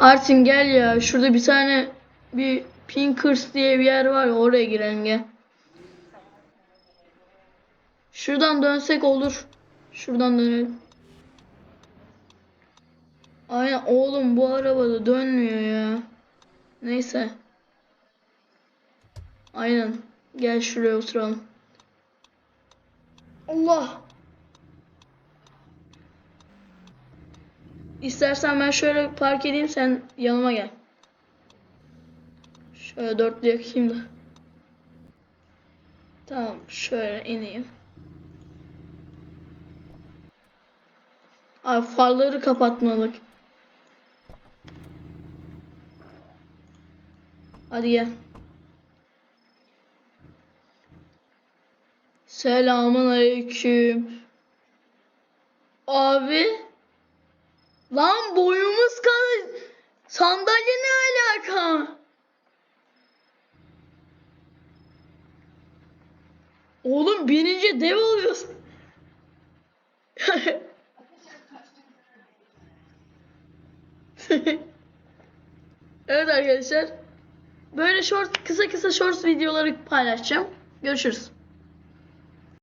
Artin gel ya. Şurada bir tane bir Pinkers diye bir yer var ya oraya girelim gel. Şuradan dönsek olur. Şuradan dönelim. Aynen oğlum bu arabada dönmüyor ya. Neyse. Aynen. Gel şuraya oturalım. Allah. İstersen ben şöyle park edeyim sen yanıma gel. Şöyle dörtlü yakayım da. Tamam şöyle ineyim. Ay farları kapatmalık. Hadi gel. Selamun aleyküm. Abi. Lan boyumuz kadar. Sandalye ne alaka? Oğlum binince dev oluyorsun. evet arkadaşlar. Böyle short kısa kısa shorts videoları paylaşacağım. Görüşürüz.